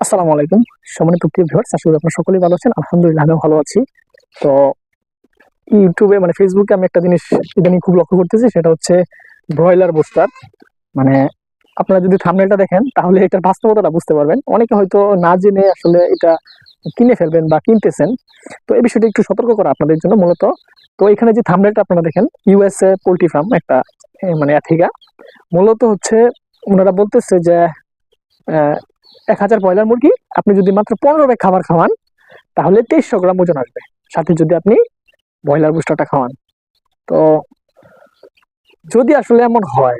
আসসালামু আলাইকুম। সম্মানিত প্রিয় ভিউয়ার্স আশা করি আপনারা সকলেই ভালো আছেন। আলহামদুলিল্লাহ, আমিও ভালো আছি। তো ইউটিউবে মানে ফেসবুকে আমি একটা জিনিস ইদানিং খুব লক্ষ্য করতেছি, সেটা হচ্ছে ব্রয়লার বুস্টার মানে আপনারা যদি থাম্বনেলটা দেখেন, তাহলে এটার বাস্তবতাটা বুঝতে পারবেন। অনেকে হয়তো না জেনে আসলে এটা কিনে ফেলবেন বা কিনতেছেন। তো এই বিষয়টা একটু সতর্ক করা আপনাদের জন্য মূলত। তো এখানে যে থাম্বনেলটা আপনারা দেখেন ইউএসএ পোলট্রি ফার্ম একটা মানে আথিকা মূলত হচ্ছে ওনারা বলতেছে যে এক হাজার ব্রয়লার মুরগি, আপনি যদি মাত্র পনেরো ব্যাগ খাবার খাওয়ান, তাহলে তেইশশো গ্রাম ওজন আসবে। সাথে যদি আপনি ব্রয়লার বুস্টারটা খাওয়ান। তো যদি আসলে এমন হয়,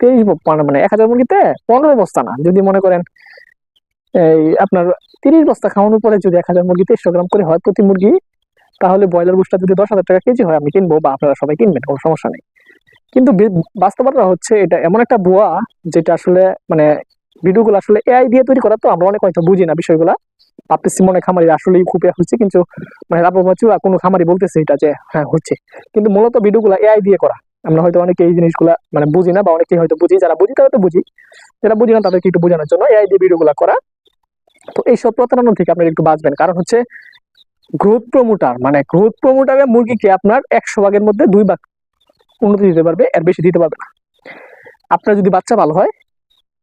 তেইশ মানে মানে এক হাজার মুরগিতে পনেরো বস্তা না, যদি মনে করেন এই আপনার তিরিশ বস্তা খাওয়ানোর পরে যদি এক হাজার মুরগি তেইশশো গ্রাম করে হয় প্রতি মুরগি, তাহলে ব্রয়লার বুস্টার যদি দশ হাজার টাকা কেজি হয়, আমি কিনবো বা আপনারা সবাই কিনবেন, কোনো সমস্যা নেই। কিন্তু বাস্তবতা হচ্ছে এটা এমন একটা বুয়া যেটা আসলে মানে ভিডিওগুলো আসলে এআই দিয়ে তৈরি করা তো আমরা অনেক হয়তো বুঝি না বিষয়গুলা। ভাবতেছি মনে খামারি আসলেই খুব হচ্ছে, কিন্তু মানে বাচু আর কোনো খামারি বলতেছে এটা যে হ্যাঁ হচ্ছে। কিন্তু মূলত ভিডিওগুলো এআই দিয়ে করা। আমরা হয়তো অনেকে এই জিনিসগুলা মানে বুঝি না বা অনেকেই হয়তো বুঝি, যারা বুঝি তারা তো বুঝি। যারা বুঝি না তাদেরকে একটু বোঝানোর জন্য এআই দিয়ে ভিডিওগুলো করা। তো এইসব প্রতারণা থেকে আপনারা একটু বাঁচবেন। কারণ হচ্ছে গ্রোথ প্রমোটার মানে গ্রোথ প্রমোটারে মুরগিকে আপনার একশো ভাগের মধ্যে দুই ভাগ উন্নতি দিতে পারবে, এর বেশি দিতে পারবে না। আপনার যদি বাচ্চা ভালো হয়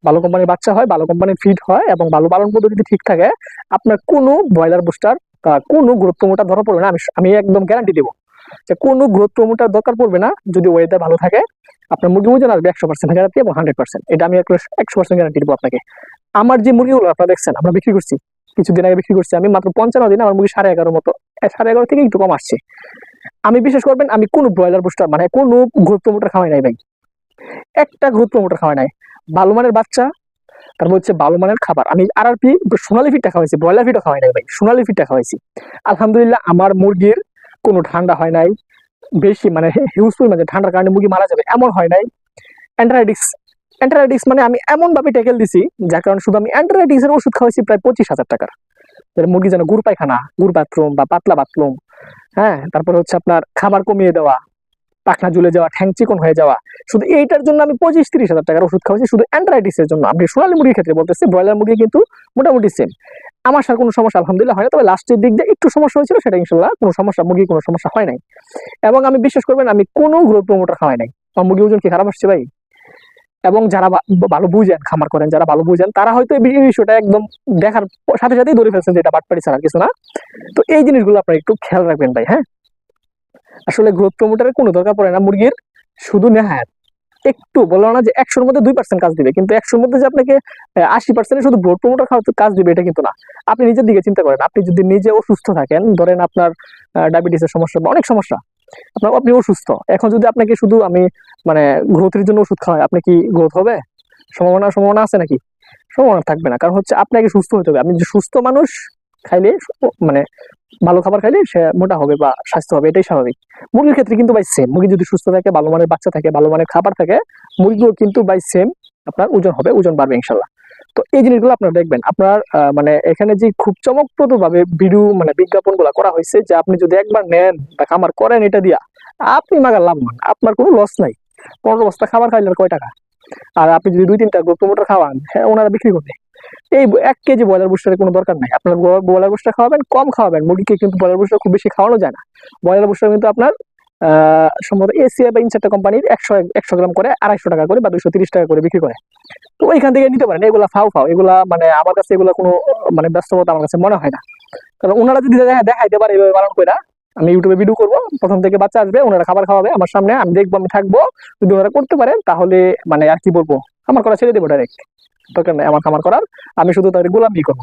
ভালো কোম্পানির বাচ্চা হয়, ভালো কোম্পানির ফিড হয় এবং ভালো পালন পদ্ধতি ঠিক থাকে, আপনার কোনো ব্রয়লার বুস্টার কোনো গ্রোথ প্রমোটার ধরা পড়বে না, আমি আমি একদম গ্যারান্টি দেবো যে কোনো গ্রোথ প্রমোটার দরকার পড়বে না, যদি ওয়েদার ভালো থাকে, আপনার মুরগি ওজন আসবে একশো পার্সেন্ট গ্যারান্টি এবং হান্ড্রেড পার্সেন্ট এটা আমি একশো পার্সেন্ট গ্যারান্টি দেবো আপনাকে। আমার যে মুরগিগুলো, আপনারা দেখছেন, আমরা বিক্রি করছি, কিছুদিন আগে বিক্রি করছি, আমি মাত্র পঞ্চান্ন দিন আমার মুরগি সাড়ে এগারো মতো সাড়ে এগারো থেকে একটু কম আসছে। আমি বিশেষ করবেন, আমি কোনো ব্রয়লার বুস্টার মানে কোনো গ্রোথ প্রমোটার খাওয়াই নাই ভাই। একটা গ্রোথ প্রমোটার খাওয়াই নাই। ভালো মানের বাচ্চা, তারপর হচ্ছে ভালো মানের খাবার। আমি আর আর পি সোনালি ফিটটা খাওয়াইছি, ব্রয়লার ফিটও খাওয়াই নাই ভাই, সোনালি ফিটটা খাওয়াইছি। আলহামদুলিল্লাহ আমার মুরগির কোনো ঠান্ডা হয় নাই, বেশি মানে হিউজ পরিমাণে, ঠান্ডার কারণে মুরগি মারা যাবে, এমন হয় নাই। অ্যান্টারাইটিস অ্যান্টারাইটিস মানে আমি এমন ভাবে ট্যাকেল দিছি, যার কারণে শুধু আমি অ্যান্টারাইটিসের ওষুধ খাওয়াইছি প্রায় পঁচিশ হাজার টাকার। মুরগি যেন গুড় পায়খানা, গুড় বাথরুম বা পাতলা বাথরুম হ্যাঁ তারপর হচ্ছে আপনার খাবার কমিয়ে দেওয়া পাখনা জুলে যাওয়া, ঠ্যাং চিকন হয়ে যাওয়া, শুধু এইটার জন্য আমি পঁচিশ তিরিশ হাজার টাকার ওষুধ খাওয়াচ্ছি শুধু অ্যান্টারাইটিসের জন্য। আপনি সোনালী মুরগির ক্ষেত্রে বলতেছি, ব্রয়লার মুরগি কিন্তু মোটামুটি সেম আমার সাথে কোনো সমস্যা, আলহামদুলিল্লাহ, হয় না, তবে লাস্টের দিক দিয়ে একটু সমস্যা হয়েছিল, সেটা ইনশাল্লাহ কোনো সমস্যা, মুরগি কোনো সমস্যা হয় নাই। এবং আমি বিশ্বাস করবেন, আমি কোনো গ্রোথ প্রমোটার খাওয়াই নাই। আমার মুরগি ওজন কি খারাপ আসছে ভাই? এবং যারা ভালো বুঝেন, খামার করেন, যারা ভালো বুঝেন, তারা হয়তো এই বিষয়টা একদম দেখার সাথে সাথেই ধরে ফেলছেন যে এটা বাটপাড়ি ছাড়া কিছু না। তো এই জিনিসগুলো আপনারা একটু খেয়াল রাখবেন ভাই হ্যাঁ? আসলে গ্রোথ প্রমোটারের কোনো দরকার পড়ে না। মুরগির শুধু নেহায়াত। একটু বলল না যে একশোর মধ্যে দুই পার্সেন্ট কাজ দিবে, কিন্তু একশোর মধ্যে যে আপনাকে আশি পার্সেন্ট শুধু গ্রোথ প্রমোটার খাওয়াতে কাজ দিবে, এটা কিন্তু না। আপনি নিজের দিকে চিন্তা করেন। আপনি যদি নিজে অসুস্থ থাকেন, ধরেন আপনার ডায়াবেটিসের সমস্যা বা অনেক সমস্যা, আপনার, আপনি অসুস্থ। এখন যদি আপনাকে শুধু আমি মানে গ্রোথের জন্য ওষুধ খাওয়াই, আপনি কি গ্রোথ হবে? সম্ভাবনা সম্ভাবনা আছে নাকি? সম্ভাবনা থাকবে না। কারণ হচ্ছে আপনাকে সুস্থ হতে হবে। আপনি যে সুস্থ মানুষ, খাইলে মানে ভালো খাবার খাইলে সে মোটা হবে বা স্বাস্থ্য হবে, এটাই স্বাভাবিক। মুরগির ক্ষেত্রে কিন্তু বাই সেম মুরগি যদি সুস্থ থাকে, ভালো মানের বাচ্চা থাকে, ভালো মানের খাবার থাকে, মুরগিও কিন্তু বাই সেম আপনার ওজন হবে, ওজন বাড়বে ইনশাল্লাহ তো এই জিনিসগুলো আপনারা দেখবেন। আপনার মানে এখানে যে খুব চমকপ্রদ ভাবে ভিডিও মানে বিজ্ঞাপনগুলা করা হয়েছে, যে আপনি যদি একবার নেন বা খামার করেন এটা দিয়া, আপনি মাগার লাভ মান আপনার কোনো লস নাই। পনেরো বস্তা খাবার খাইলেন কয় টাকা? আর আপনি যদি দুই তিনটা গ্রোথ প্রমোটার খাওয়ান হ্যাঁ ওনারা বিক্রি করবে। এই এক কেজি ব্রয়লার বুস্টারের কোনো দরকার নাই। আপনার ব্রয়লার বুস্টার খাওয়াবেন, কম খাওয়াবেন। মুরগিকে কিন্তু ব্রয়লার বুস্টার খুব বেশি খাওয়ানো যায় না। ব্রয়লার বুস্টার কিন্তু আপনার সম্ভবত এসিআই বা ইনসার্টা কোম্পানির একশো একশো গ্রাম করে আড়াইশো টাকা করে বা দুশো তিরিশ টাকা করে বিক্রি করে। তো ওইখান থেকে নিতে পারেন। এগুলা ফাও ফাও এগুলা মানে আমার কাছে এগুলা কোনো মানে ব্যস্ততা আমার কাছে মনে হয় না। কারণ ওনারা যদি দেখাইতে পারে এভাবে পালন করে আমি ইউটিউবে ভিডিও করব, প্রথম থেকে বাচ্চা আসবে, ওনারা খাবার খাওয়াবে, আমার সামনে আমি দেখব, আমি থাকব। যদি ওনারা করতে পারেন, তাহলে মানে আর কি বলব? আমার করা ছেড়ে দেবো ডাইরেক্ট দরকার নেই আমার খামার করার, আমি শুধু তাদের গোলামি করব।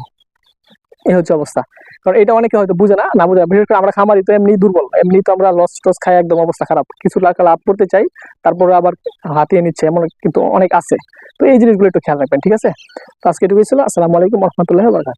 এই হচ্ছে অবস্থা। কারণ এটা অনেকে হয়তো বুঝে না না বুঝে, বিশেষ করে আমরা খামারি তো এমনি দুর্বল এমনি তো আমরা লস টস খাই, একদম অবস্থা খারাপ। কিছু টাকা লাভ করতে চাই, তারপরে আবার হাতিয়ে নিচ্ছে, এমন কিন্তু অনেক আছে। তো এই জিনিসগুলো একটু খেয়াল রাখবেন, ঠিক আছে? তো আজকে এটুকুই ছিল, আসসালামু আলাইকুম রহমতুল্লাহ বরকাত